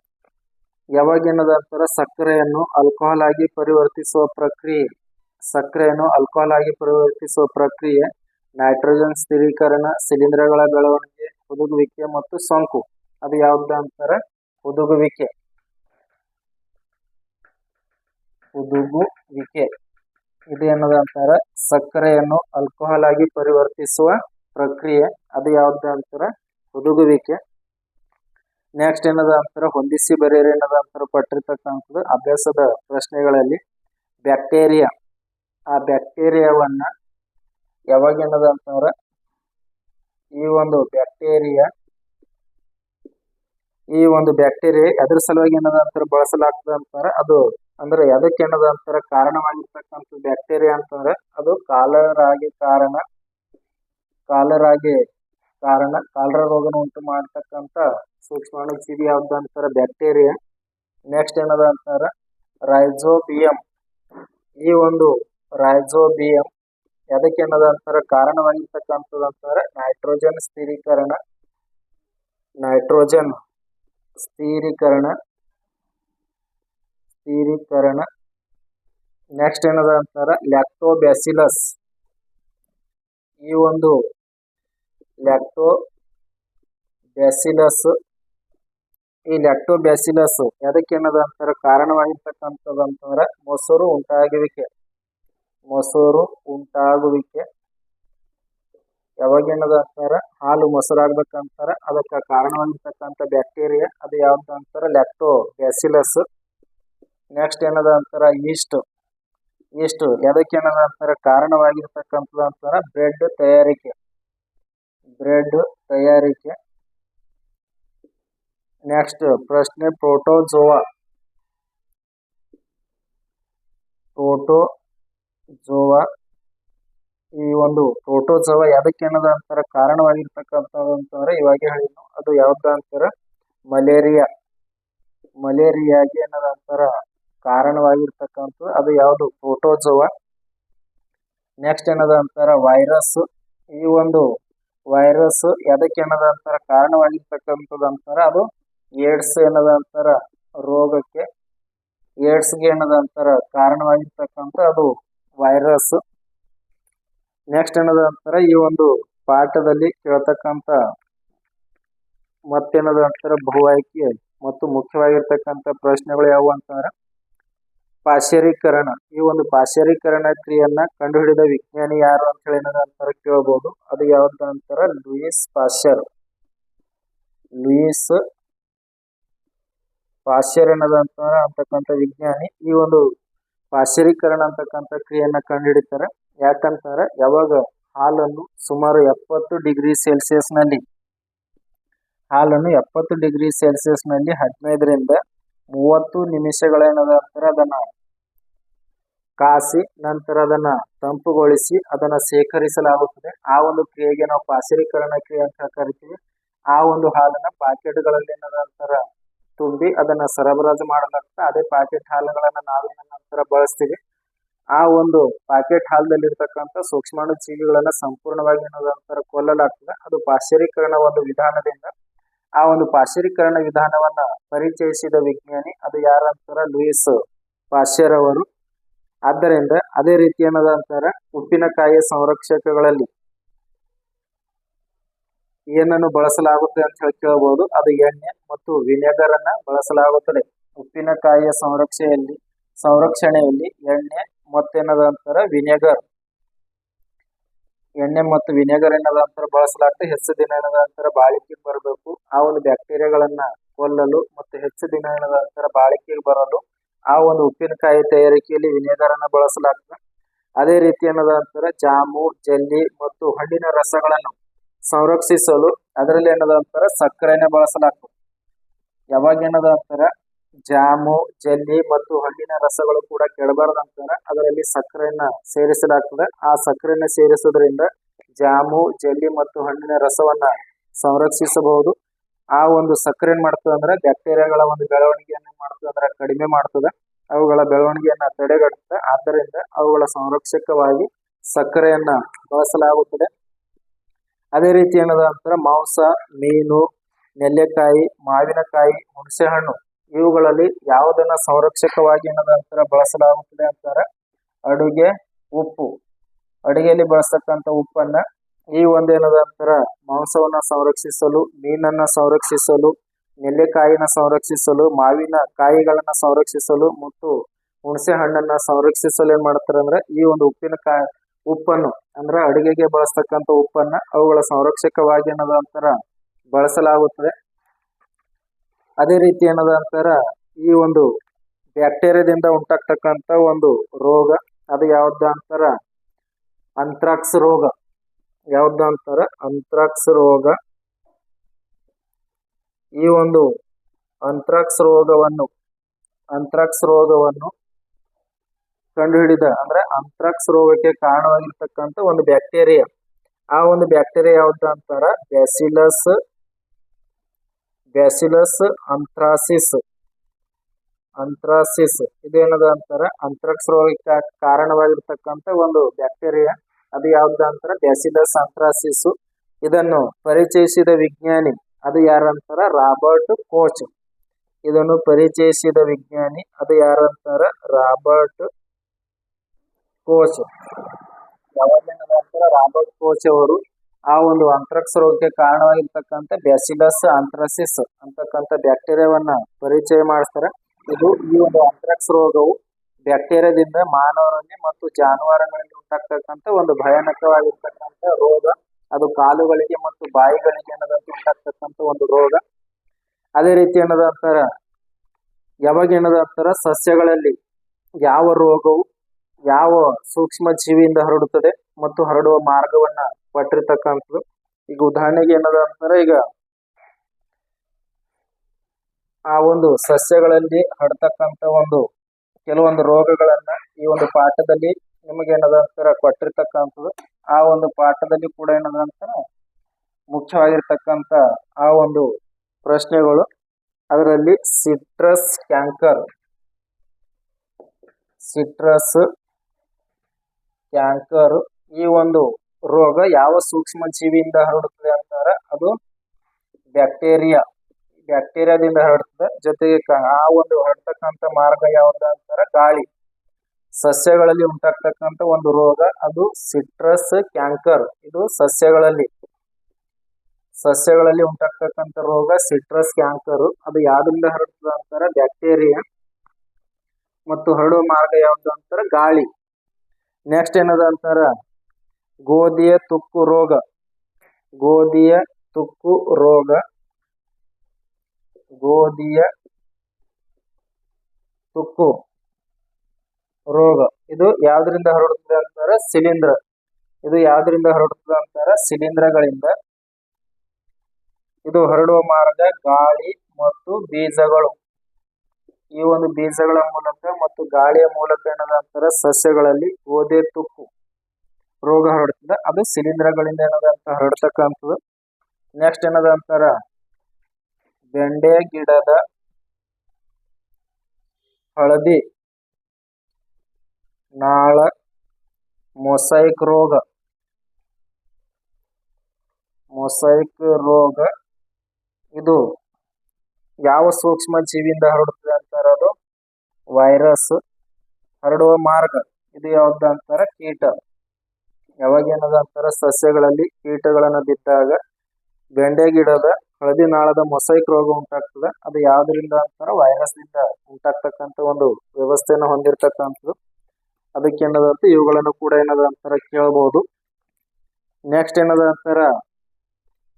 ಯಾವಾಗ ಏನದ ಸಕ್ಕರೆಯನ್ನು ಆಲ್ಕೋಹಾಲ್ ಆಗಿ ಪರಿವರ್ತಿಸುವ ಪ್ರಕ್ರಿಯೆ, ಸಕ್ಕರೆಯನ್ನು ಆಲ್ಕೋಹಾಲ್ ಆಗಿ ಪರಿವರ್ತಿಸುವ ಪ್ರಕ್ರಿಯೆ? ನೈಟ್ರೋಜನ್ ಸ್ಥಿರೀಕರಣ ಶಿಲೀಂಧ್ರಗಳ ಬೆಳವಣಿಗೆ, ಹುದುಗುವಿಕೆ ಮತ್ತು ಸೋಂಕು. ಅದು ಯಾವ್ದು ಅಂತಾರ? ಹುದುಗುವಿಕೆ. ಹುದುಗುವಿಕೆ. ಇದು ಏನದ ಅಂತಾರ? ಸಕ್ಕರೆಯನ್ನು ಆಲ್ಕೋಹಾಲ್ ಆಗಿ ಪರಿವರ್ತಿಸುವ ಪ್ರಕ್ರಿಯೆ. ಅದು ಯಾವ್ದು ಅಂತಾರ? ಹುದುಗುವಿಕೆ. ನೆಕ್ಸ್ಟ್ ಏನದ ಅಂತಾರ? ಹೊಂದಿಸಿ ಬರೆಯರು ಏನದ ಅಂತಾರ? ಪಟ್ಟಿರ್ತಕ್ಕಂಥದ್ದು ಅಭ್ಯಾಸದ ಪ್ರಶ್ನೆಗಳಲ್ಲಿ ಬ್ಯಾಕ್ಟೀರಿಯಾ. ಆ ಬ್ಯಾಕ್ಟೀರಿಯಾವನ್ನ ಯಾವಾಗ ಏನದ ಅಂತಂದ್ರೆ, ಈ ಒಂದು ಬ್ಯಾಕ್ಟೀರಿಯಾ ಈ ಒಂದು ಬ್ಯಾಕ್ಟೀರಿಯಾ ಎದ್ರ ಸಲುವಾಗಿ ಏನದ ಅಂತಾರ ಬಳಸಲಾಗ್ತದೆ ಅಂತಾರೆ, ಅದು ಅಂದ್ರೆ ಅದಕ್ಕೆ ಏನದ ಅಂತಾರೆ, ಕಾರಣವಾಗಿರ್ತಕ್ಕಂಥ ಬ್ಯಾಕ್ಟೀರಿಯಾ ಅಂತಂದ್ರೆ, ಅದು ಕಾಲರಾಗಿ ಕಾರಣ ಕಾಲರಾಗಿ ಕಾರಣ, ಕಾಲರ ರೋಗನ ಉಂಟು ಮಾಡ್ತಕ್ಕಂಥ ಸೂಕ್ಷ್ಮಾಣು ಜೀವಿ ಯಾವ್ದು ಅಂತಾರ ಬ್ಯಾಕ್ಟೀರಿಯಾ ನೆಕ್ಸ್ಟ್ ಏನದ ಅಂತಾರ ರೈಜೋಬಿಯಂ ಈ ಒಂದು ರೈಜೋಬಿಯಂ ಎದಕ್ಕೆ ಏನದ ಅಂತಾರ ನೈಟ್ರೋಜನ್ ಸ್ಥಿರೀಕರಣ. ನೈಟ್ರೋಜನ್ ಸ್ಥಿರೀಕರಣ. ಸ್ಥಿರೀಕರಣ. ನೆಕ್ಸ್ಟ್ ಏನದ ಅಂತಾರೆ ಲ್ಯಾಕ್ಟೋಬ್ಯಾಸಿಲಸ್ ಈ ಒಂದು ಲ್ಯಾಕ್ಟೋ ಬ್ಯಾಸಿಲಸ್ ಈ ಲ್ಯಾಕ್ಟೋಬ್ಯಾಸಿಲಸ್ ಅದಕ್ಕೆ ಏನದ ಅಂತಾರ ಕಾರಣವಾಗಿರ್ತಕ್ಕಂಥದ್ದು ಅಂತಂದ್ರೆ ಮೊಸರು ಉಂಟಾಗುವಿಕೆ ಮೊಸರು ಉಂಟಾಗುವಿಕೆ. ಯಾವಾಗ ಏನದ ಅಂತಾರ? ಹಾಲು ಮೊಸರಾಗ್ಬೇಕಂತಾರ. ಅದಕ್ಕೆ ಕಾರಣವಾಗಿರ್ತಕ್ಕಂಥ ಬ್ಯಾಕ್ಟೀರಿಯಾ, ಅದು ಯಾವ್ದು ಅಂತಾರ? ಲ್ಯಾಕ್ಟೋ ಬ್ಯಾಸಿಲಸ್ ನೆಕ್ಸ್ಟ್ ಏನದ ಅಂತಾರ? ಈಸ್ಟ್ ಈಸ್ಟ್ ಯಾವ್ದಕ್ಕೆ ಏನದ ಅಂತಾರ? ಕಾರಣವಾಗಿರ್ತಕ್ಕಂಥದ್ದು ಅಂತಾರ? ಬ್ರೆಡ್ ತಯಾರಿಕೆ. ಬ್ರೆಡ್ ತಯಾರಿಕೆ. ನೆಕ್ಸ್ಟ್ ಪ್ರಶ್ನೆ ಪ್ರೋಟೋಜೋವಾ ಪ್ರೋಟೋಜೋವಾ ಈ ಒಂದು ಪ್ರೋಟೋಜೋವಾ ಯಾವ್ದಕ್ಕೆ ಏನದ ಅಂತಾರ ಕಾರಣವಾಗಿರ್ತಕ್ಕಂಥದ್ದು ಅಂತಂದ್ರೆ ಇವಾಗ ಹೇಳಿದ್ನು. ಅದು ಯಾವ್ದ ಅಂತಾರ ಮಲೇರಿಯಾ. ಮಲೇರಿಯಾಗೆ ಏನದ ಅಂತಾರ ಕಾರಣವಾಗಿರ್ತಕ್ಕಂಥದ್ದು. ಅದು ಯಾವುದು? ಪ್ರೋಟೋಜೋವ ನೆಕ್ಸ್ಟ್ ಏನದ ಅಂತಾರ ವೈರಸ್. ಈ ಒಂದು ವೈರಸ್ ಯಾವ್ದಕ್ಕೆ ಏನದ ಅಂತಾರ ಕಾರಣವಾಗಿರ್ತಕ್ಕಂಥದ್ದು ಅಂತಾರ ಅದು ಏಡ್ಸ್ ಏನದ ಅಂತಾರ ರೋಗಕ್ಕೆ, ಏಡ್ಸ್ಗೆ ಏನದ ಅಂತಾರ ಕಾರಣವಾಗಿರ್ತಕ್ಕಂಥ ಅದು ವೈರಸ್ ನೆಕ್ಸ್ಟ್ ಏನದ ಅಂತಾರೆ, ಈ ಒಂದು ಪಾಠದಲ್ಲಿ ಕೇಳ್ತಕ್ಕಂಥ ಮತ್ತೇನದ ಅಂತಾರೆ, ಬಹು ಆಯ್ಕೆ ಮತ್ತು ಮುಖ್ಯವಾಗಿರ್ತಕ್ಕಂಥ ಪ್ರಶ್ನೆಗಳು ಯಾವುವು ಅಂತಂದ್ರೆ ಪಾಶ್ಚರೀಕರಣ ಈ ಒಂದು ಪಾಶ್ಚರೀಕರಣ ಕ್ರಿಯೆಯನ್ನ ಕಂಡುಹಿಡಿದ ವಿಜ್ಞಾನಿ ಯಾರು ಅಂತ ಹೇಳಿ ಏನದ ಕೇಳಬಹುದು ಅದು ಯಾವ್ದು ಅಂತಾರೆ, ಲೂಯಿಸ್ ಪಾಶ್ಚರ್ ಲೂಯಿಸ್ ಪಾಶ್ಚರ್ ಏನದ ಅಂತಂದ್ರೆ ಅಂತಕ್ಕಂಥ ವಿಜ್ಞಾನಿ ಈ ಒಂದು ಪಾಶ್ಚರೀಕರಣ ಅಂತಕ್ಕಂಥ ಕ್ರಿಯೆಯನ್ನ ಕಂಡುಹಿಡಿತಾರೆ. ಯಾಕಂತಾರೆ ಯಾವಾಗ ಹಾಲನ್ನು ಸುಮಾರು ಎಪ್ಪತ್ತು ಡಿಗ್ರಿ ಸೆಲ್ಸಿಯಸ್ನಲ್ಲಿ ಹಾಲನ್ನು ಎಪ್ಪತ್ತು ಡಿಗ್ರಿ ಸೆಲ್ಸಿಯಸ್ನಲ್ಲಿ ಹದಿನೈದರಿಂದ ಮೂವತ್ತು ನಿಮಿಷಗಳೇನದ ನಂತರ ಅದನ್ನ ಕಾಸಿ, ನಂತರ ಅದನ್ನ ತಂಪುಗೊಳಿಸಿ, ಅದನ್ನ ಶೇಖರಿಸಲಾಗುತ್ತದೆ. ಆ ಒಂದು ಕ್ರಿಯೆಗೆ ನಾವು ಪಾಶ್ಚರೀಕರಣ ಕ್ರಿಯೆ ಅಂತ ಕರಿತೀವಿ. ಆ ಒಂದು ಹಾಲನ್ನ ಪಾಕೆಟ್ಗಳಲ್ಲಿ ನಂತರ ತುಂಬಿ ಅದನ್ನ ಸರಬರಾಜು ಮಾಡಲಾಗ್ತದೆ. ಅದೇ ಪ್ಯಾಕೆಟ್ ಹಾಲುಗಳನ್ನ ನಾವೇನ ನಂತರ ಬಳಸ್ತೀವಿ. ಆ ಒಂದು ಪ್ಯಾಕೆಟ್ ಹಾಲದಲ್ಲಿರ್ತಕ್ಕಂಥ ಸೂಕ್ಷ್ಮಾಣು ಜೀವಿಗಳನ್ನ ಸಂಪೂರ್ಣವಾಗಿ ನಂತರ ಕೊಲ್ಲಲಾಗ್ತದೆ. ಅದು ಪಾಶ್ಚರೀಕರಣ ಒಂದು ವಿಧಾನದಿಂದ ಆ ಒಂದು ಪಾಶ್ಚರೀಕರಣ ವಿಧಾನವನ್ನ ಪರಿಚಯಿಸಿದ ವಿಜ್ಞಾನಿ ಅದು ಯಾರಂತಾರ ಲೂಯಿಸ್ ಪಾಶ್ಚರ್ ಅವರು. ಆದ್ದರಿಂದ ಅದೇ ರೀತಿ ಏನದಂತಾರ ಉಪ್ಪಿನಕಾಯಿಯ ಸಂರಕ್ಷಕಗಳಲ್ಲಿ ಏನನ್ನು ಬಳಸಲಾಗುತ್ತೆ ಅಂತ ಹೇಳಿ ಕೇಳಬಹುದು ಅದು ಎಣ್ಣೆ ಮತ್ತು ವಿನೆಗರ್ ಅನ್ನ ಬಳಸಲಾಗುತ್ತದೆ. ಉಪ್ಪಿನಕಾಯಿಯ ಸಂರಕ್ಷೆಯಲ್ಲಿ, ಸಂರಕ್ಷಣೆಯಲ್ಲಿ ಎಣ್ಣೆ ಮತ್ತೇನದ ಮತ್ತೇನದಂತಾರ ವಿನೆಗರ್. ಎಣ್ಣೆ ಮತ್ತು ವಿನೆಗರ್ ಏನದಂತರ ಬಳಸಲಾಗ್ತದೆ. ಹೆಚ್ಚು ದಿನ ಏನದಂತರ ಬಾಳಿಕೆಗೆ ಬರಬೇಕು. ಆ ಒಂದು ಬ್ಯಾಕ್ಟೀರಿಯಾಗಳನ್ನ ಕೊಲ್ಲಲು ಮತ್ತು ಹೆಚ್ಚು ದಿನ ಏನದಂತರ ಬಾಳಿಕೆಗೆ ಬರಲು ಆ ಒಂದು ಉಪ್ಪಿನಕಾಯಿ ತಯಾರಿಕೆಯಲ್ಲಿ ವಿನೆಗರ್ ಅನ್ನ ಬಳಸಲಾಗ್ತದೆ. ಅದೇ ರೀತಿ ಏನದಂತರ ಜಾಮು ಜೆಲ್ಲಿ ಮತ್ತು ಹಣ್ಣಿನ ರಸಗಳನ್ನು ಸಂರಕ್ಷಿಸಲು ಅದರಲ್ಲಿ ಏನದಂತರ ಸಕ್ಕರೆನೆ ಬಳಸಲಾಗ್ತದೆ. ಯಾವಾಗ ಏನದ ಅಂತಾರ? ಜಾಮು, ಜೆಲ್ಲಿ ಮತ್ತು ಹಣ್ಣಿನ ರಸಗಳು ಕೂಡ ಕೆಡಬಾರ್ದಂತಾರ ಅದರಲ್ಲಿ ಸಕ್ಕರೆಯನ್ನ ಸೇರಿಸಲಾಗ್ತದೆ. ಆ ಸಕ್ಕರೆಯನ್ನ ಸೇರಿಸೋದ್ರಿಂದ ಜಾಮು, ಜೆಲ್ಲಿ ಮತ್ತು ಹಣ್ಣಿನ ರಸವನ್ನ ಸಂರಕ್ಷಿಸಬಹುದು. ಆ ಒಂದು ಸಕ್ಕರೆ ಏನ್ ಮಾಡ್ತದೆ ಅಂದ್ರೆ ಬ್ಯಾಕ್ಟೀರಿಯಾಗಳ ಒಂದು ಬೆಳವಣಿಗೆಯನ್ನು ಮಾಡ್ತದೆ ಅಂದ್ರೆ ಕಡಿಮೆ ಮಾಡ್ತದೆ. ಅವುಗಳ ಬೆಳವಣಿಗೆಯನ್ನ ತಡೆಗಟ್ಟುತ್ತೆ ಆದ್ದರಿಂದ ಅವುಗಳ ಸಂರಕ್ಷಕವಾಗಿ ಸಕ್ಕರೆಯನ್ನ ಬಳಸಲಾಗುತ್ತದೆ. ಅದೇ ರೀತಿ ಏನದ ಅಂತರ ಮಾಂಸ, ಮೀನು, ನೆಲ್ಲೆಕಾಯಿ, ಮಾವಿನಕಾಯಿ, ಹುಣಸೆಹಣ್ಣು, ಇವುಗಳಲ್ಲಿ ಯಾವುದನ್ನ ಸಂರಕ್ಷಕವಾಗಿ ಏನದ ಅಂತರ ಬಳಸಲಾಗುತ್ತದೆ ಅಂತಾರೆ? ಅಡುಗೆ ಉಪ್ಪು. ಅಡುಗೆಯಲ್ಲಿ ಬಳಸ್ತಕ್ಕಂಥ ಉಪ್ಪನ್ನ ಈ ಒಂದೇನದ ಅಂತರ ಮಾಂಸವನ್ನ ಸಂರಕ್ಷಿಸಲು, ಮೀನನ್ನ ಸಂರಕ್ಷಿಸಲು, ನೆಲ್ಲೆಕಾಯಿನ ಸಂರಕ್ಷಿಸಲು, ಮಾವಿನ ಕಾಯಿಗಳನ್ನ ಸಂರಕ್ಷಿಸಲು ಮತ್ತು ಹುಣಸೆ ಹಣ್ಣನ್ನ ಸಂರಕ್ಷಿಸಲು ಏನ್ ಮಾಡ್ತಾರೆ ಅಂದ್ರೆ ಈ ಒಂದು ಉಪ್ಪಿನ ಉಪ್ಪಿನಕಾಯಿ ಉಪ್ಪನ್ನು, ಅಂದ್ರೆ ಅಡುಗೆಗೆ ಬಳಸ್ತಕ್ಕಂಥ ಉಪ್ಪನ್ನ ಅವುಗಳ ಸಂರಕ್ಷಕವಾಗಿ ಏನದ ಅಂತರ ಬಳಸಲಾಗುತ್ತದೆ. ಅದೇ ರೀತಿ ಏನದ ಅಂತಾರ ಈ ಒಂದು ಬ್ಯಾಕ್ಟೀರಿಯಾದಿಂದ ಉಂಟಾಗ್ತಕ್ಕಂಥ ಒಂದು ರೋಗ, ಅದು ಯಾವ್ದು ಅಂತಾರ? ಅಂತ್ರಾಕ್ಸ್ ರೋಗ. ಯಾವ್ದು ಅಂತಾರ? ಅಂತ್ರಾಕ್ಸ್ ರೋಗ. ಈ ಒಂದು ಅಂತ್ರಾಕ್ಸ್ ರೋಗವನ್ನು ಅಂತ್ರಾಕ್ಸ್ ರೋಗವನ್ನು ಕಂಡುಹಿಡಿದ ಅಂದ್ರೆ ಅಂತ್ರಾಕ್ಸ್ ರೋಗಕ್ಕೆ ಕಾರಣವಾಗಿರ್ತಕ್ಕಂಥ ಒಂದು ಬ್ಯಾಕ್ಟೀರಿಯಾ ಆ ಒಂದು ಬ್ಯಾಕ್ಟೀರಿಯಾ ಯಾವ್ದು ಅಂತಾರ? ಬ್ಯಾಸಿಲಸ್ ಬ್ಯಾಸಿಲಸ್ ಅಂತ್ರಾಸಿಸ್ ಅಂತ್ರಾಸಿಸ್ ಇದೇನದ ಅಂತಾರ? ಅಂತ್ರಾಕ್ಸ್ ರೋಗಕ್ಕೆ ಕಾರಣವಾಗಿರ್ತಕ್ಕಂಥ ಒಂದು ಬ್ಯಾಕ್ಟೀರಿಯಾ ಅದು ಯಾವ್ದು ಅಂತಾರ? ಬ್ಯಾಸಿಲಸ್ ಅಂತ್ರಾಸಿಸ್ ಇದನ್ನು ಪರಿಚಯಿಸಿದ ವಿಜ್ಞಾನಿ ಅದು ಯಾರಂತಾರ ರಾಬರ್ಟ್ ಕೋಚ್ ಇದನ್ನು ಪರಿಚಯಿಸಿದ ವಿಜ್ಞಾನಿ ಅದು ಯಾರಂತಾರ ರಾಬರ್ಟ್ ಕೋಚ್ ಯಾವಾಗ ಅಂತಾರ ರಾಬರ್ಟ್ ಕೋಚ್ ಅವರು ಆ ಒಂದು ಅಂತರಕ್ಷ ರೋಗಕ್ಕೆ ಕಾರಣವಾಗಿರ್ತಕ್ಕಂಥ ಬ್ಯಾಸಿಲಸ್ ಅಂಥ್ರಾಸಿಸ್ ಅಂತಕ್ಕಂಥ ಬ್ಯಾಕ್ಟೀರಿಯಾವನ್ನ ಪರಿಚಯ ಮಾಡಿಸ್ತಾರೆ. ಇದು ಈ ಒಂದು ಅಂತರಕ್ಷ ರೋಗವು ಬ್ಯಾಕ್ಟೀರಿಯಾದಿಂದ ಮಾನವರಲ್ಲಿ ಮತ್ತು ಜಾನುವಾರುಗಳಲ್ಲಿ ಉಂಟಾಗ್ತಕ್ಕಂಥ ಒಂದು ಭಯಾನಕವಾಗಿರ್ತಕ್ಕಂಥ ರೋಗ. ಅದು ಕಾಲುಗಳಿಗೆ ಮತ್ತು ಬಾಯಿಗಳಿಗೆ ಅನ್ನೋದಂತ ಉಂಟಾಗ್ತಕ್ಕಂಥ ಒಂದು ರೋಗ. ಅದೇ ರೀತಿ ಏನದ ಅಂತಾರ? ಯಾವಾಗ ಏನದ ಅಂತಾರ? ಸಸ್ಯಗಳಲ್ಲಿ ಯಾವ ರೋಗವು ಯಾವ ಸೂಕ್ಷ್ಮ ಜೀವಿಯಿಂದ ಹರಡುತ್ತದೆ ಮತ್ತು ಹರಡುವ ಮಾರ್ಗವನ್ನ ಪಟ್ಟಿರ್ತಕ್ಕಂಥದ್ದು. ಈಗ ಉದಾಹರಣೆಗೆ ಏನದ ಅಂತಂದ್ರೆ ಈಗ ಆ ಒಂದು ಸಸ್ಯಗಳಲ್ಲಿ ಹರಡ್ತಕ್ಕಂತ ಒಂದು ಕೆಲವೊಂದು ರೋಗಗಳನ್ನ ಈ ಒಂದು ಪಾಠದಲ್ಲಿ ನಿಮಗೆ ಏನದ ಅಂತಾರ ಕೊಟ್ಟಿರ್ತಕ್ಕಂಥದ್ದು. ಆ ಒಂದು ಪಾಠದಲ್ಲಿ ಕೂಡ ಏನದ ಅಂತಾರ ಮುಖ್ಯವಾಗಿರ್ತಕ್ಕಂತ ಆ ಒಂದು ಪ್ರಶ್ನೆಗಳು. ಅದರಲ್ಲಿ ಸಿಟ್ರಸ್ ಕ್ಯಾಂಕರ್. ಸಿಟ್ರಸ್ ಕ್ಯಾಂಕರ್ ಈ ಒಂದು ರೋಗ ಯಾವ ಸೂಕ್ಷ್ಮ ಜೀವಿಯಿಂದ ಹರಡುತ್ತದೆ ಅಂತಾರೆ, ಅದು ಬ್ಯಾಕ್ಟೀರಿಯಾ. ಬ್ಯಾಕ್ಟೀರಿಯಾದಿಂದ ಹರಡ್ತದೆ ಜೊತೆಗೆ ಆ ಒಂದು ಹರಡ್ತಕ್ಕಂಥ ಮಾರ್ಗ ಯಾವ್ದು ಅಂತಾರೆ, ಗಾಳಿ. ಸಸ್ಯಗಳಲ್ಲಿ ಉಂಟಾಗ್ತಕ್ಕಂಥ ಒಂದು ರೋಗ, ಅದು ಸಿಟ್ರಸ್ ಕ್ಯಾಂಕರ್. ಇದು ಸಸ್ಯಗಳಲ್ಲಿ. ಸಸ್ಯಗಳಲ್ಲಿ ಉಂಟಾಗ್ತಕ್ಕಂಥ ರೋಗ ಸಿಟ್ರಸ್ ಕ್ಯಾಂಕರ್. ಅದು ಯಾವ್ದ್ರಿಂದ ಹರಡ್ತದೆ ಅಂತಾರೆ, ಬ್ಯಾಕ್ಟೀರಿಯಾ. ಮತ್ತು ಹರಡುವ ಮಾರ್ಗ ಯಾವ್ದು ಅಂತಾರೆ, ಗಾಳಿ. ನೆಕ್ಸ್ಟ್ ಏನದ ಅಂತಾರ? ಗೋಧಿಯ ತುಕ್ಕು ರೋಗ. ಗೋಧಿಯ ತುಕ್ಕು ರೋಗ. ಗೋಧಿಯ ತುಕ್ಕು ರೋಗ. ಇದು ಯಾವ್ದ್ರಿಂದ ಹರಡುತ್ತದೆ ಅಂತಾರ? ಶಿಲೀಂಧ್ರ. ಇದು ಯಾವ್ದ್ರಿಂದ ಹರಡುತ್ತದೆ ಅಂತಾರ? ಶಿಲೀಂಧ್ರಗಳಿಂದ. ಇದು ಹರಡುವ ಮಾರ್ಗ ಗಾಳಿ ಮತ್ತು ಬೀಜಗಳು. ಈ ಒಂದು ಬೀಜಗಳ ಮೂಲಕ ಮತ್ತು ಗಾಳಿಯ ಮೂಲಕ ಏನದಂತಾರೆ ಸಸ್ಯಗಳಲ್ಲಿ ಗೋಧಿ ತುಕ್ಕು ರೋಗ ಹರಡುತ್ತದೆ ಅದು ಶಿಲೀಂಧ್ರಗಳಿಂದ ಏನದಂತ ಹರಡ್ತಕ್ಕಂಥದ್ದು. ನೆಕ್ಸ್ಟ್ ಏನದ ಅಂತಾರ ಬೆಂಡೆ, ಗಿಡದ ಹಳದಿ, ನಾಳ ಮೊಸೈಕ್ ರೋಗ ಮೊಸೈಕ್ ರೋಗ. ಇದು ಯಾವ ಸೂಕ್ಷ್ಮ ಜೀವಿಯಿಂದ ಹರಡುತ್ತದೆ ಅಂತಾರ ಅದು ವೈರಸ್ ಹರಡುವ ಮಾರ್ಗ ಇದು ಯಾವ್ದು ಅಂತಾರ? ಕೀಟ. ಯಾವಾಗ ಏನದ ಅಂತಾರ? ಸಸ್ಯಗಳಲ್ಲಿ ಕೀಟಗಳನ್ನ ಬಿದ್ದಾಗ ಬೆಂಡೆ ಗಿಡದ ಹಳದಿ ನಾಳದ ಮೊಸೈಕ್ ರೋಗ ಉಂಟಾಗ್ತದೆ. ಅದು ಯಾವ್ದ್ರಿಂದ ಅಂತಾರ? ವೈರಸ್ ದಿಂದ ಉಂಟಾಗ್ತಕ್ಕಂಥ ಒಂದು ವ್ಯವಸ್ಥೆಯನ್ನು ಹೊಂದಿರತಕ್ಕಂಥದ್ದು. ಅದಕ್ಕೆ ಏನದ ಅಂತ? ಇವುಗಳನ್ನು ಕೂಡ ಏನದ ಅಂತಾರ? ಕೇಳಬಹುದು ನೆಕ್ಸ್ಟ್ ಏನದ ಅಂತಾರ?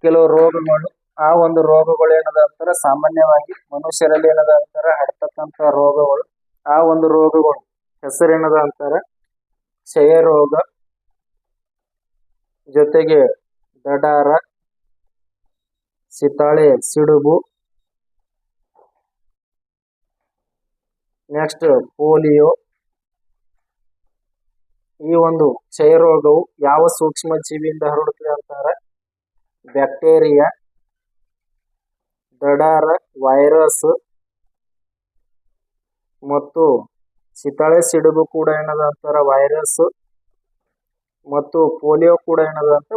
ಕೆಲವು ರೋಗಗಳು ಆ ಒಂದು ರೋಗಗಳು ಏನದ ಅಂತಾರ? ಸಾಮಾನ್ಯವಾಗಿ ಮನುಷ್ಯರಲ್ಲಿ ಏನದ ಅಂತಾರ? ಹಡ್ತಕ್ಕಂತ ರೋಗಗಳು. ಆ ಒಂದು ರೋಗಗಳು ಹೆಸರೇನದ ಅಂತಾರ? ಕ್ಷಯ ರೋಗ ಜೊತೆಗೆ ದಡಾರ, ಸಿತಾಳೆ, ಸಿಡುಬು, ನೆಕ್ಸ್ಟ್ ಪೋಲಿಯೋ. ಈ ಒಂದು ಕ್ಷಯ ರೋಗವು ಯಾವ ಸೂಕ್ಷ್ಮ ಜೀವಿಯಿಂದ ಹರಡುತ್ತದೆ ಅಂತಾರೆ? ಬ್ಯಾಕ್ಟೀರಿಯಾ. ದಡಾರ ವೈರಸ್ ಮತ್ತು ಸಿತಾಳೆ ಸಿಡುಬು ಕೂಡ ಏನದ ಅಂತಾರ ವೈರಸ್ ಮತ್ತು ಪೋಲಿಯೋ ಕೂಡ ಏನದ ಅಂತ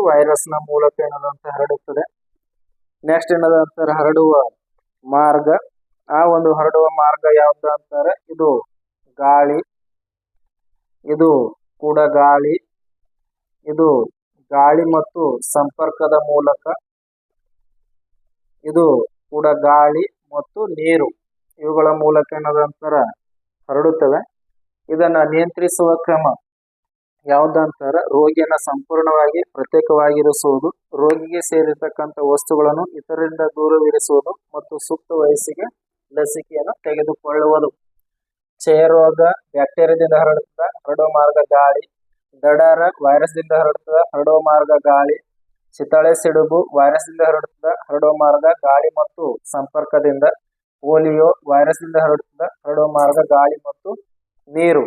ನ ಮೂಲಕ ಏನದ ಅಂತ ಹರಡುತ್ತದೆ. ನೆಕ್ಸ್ಟ್ ಏನದ ಅಂತಾರ ಹರಡುವ ಮಾರ್ಗ. ಆ ಒಂದು ಹರಡುವ ಮಾರ್ಗ ಯಾವ್ದು ಅಂತಾರೆ ಇದು ಗಾಳಿ, ಇದು ಕೂಡ ಗಾಳಿ, ಇದು ಗಾಳಿ ಮತ್ತು ಸಂಪರ್ಕದ ಮೂಲಕ, ಇದು ಕೂಡ ಗಾಳಿ ಮತ್ತು ನೀರು ಇವುಗಳ ಮೂಲಕ ಏನಾದಂತರ ಹರಡುತ್ತವೆ. ಇದನ್ನ ನಿಯಂತ್ರಿಸುವ ಕ್ರಮ ಯಾವುದಂತಾರ ರೋಗಿಯನ್ನ ಸಂಪೂರ್ಣವಾಗಿ ಪ್ರತ್ಯೇಕವಾಗಿರಿಸುವುದು, ರೋಗಿಗೆ ಸೇರಿರ್ತಕ್ಕಂಥ ವಸ್ತುಗಳನ್ನು ಇತರರಿಂದ ದೂರವಿರಿಸುವುದು ಮತ್ತು ಸೂಕ್ತ ವಯಸ್ಸಿಗೆ ಲಸಿಕೆಯನ್ನು ತೆಗೆದುಕೊಳ್ಳುವುದು. ಕ್ಷಯ ರೋಗ ಬ್ಯಾಕ್ಟೀರಿಯಾದಿಂದ ಹರಡುತ್ತದೆ, ಹರಡುವ ಮಾರ್ಗ ಗಾಳಿ, ದಡಾರ ವೈರಸ್ ದಿಂದ ಹರಡುತ್ತದೆ, ಹರಡುವ ಮಾರ್ಗ ಗಾಳಿ ಸಿತಾಳೆ ಸಿಡುಬು ವೈರಸ್ ದಿಂದ ಹರಡುತ್ತದೆ ಹರಡುವ ಮಾರ್ಗ, ಗಾಳಿ ಮತ್ತು ಸಂಪರ್ಕದಿಂದ ಪೋಲಿಯೋ ವೈರಸ್ ದಿಂದ ಹರಡುತ್ತದೆ ಹರಡುವ ಮಾರ್ಗ, ಗಾಳಿ ಮತ್ತು ನೀರು.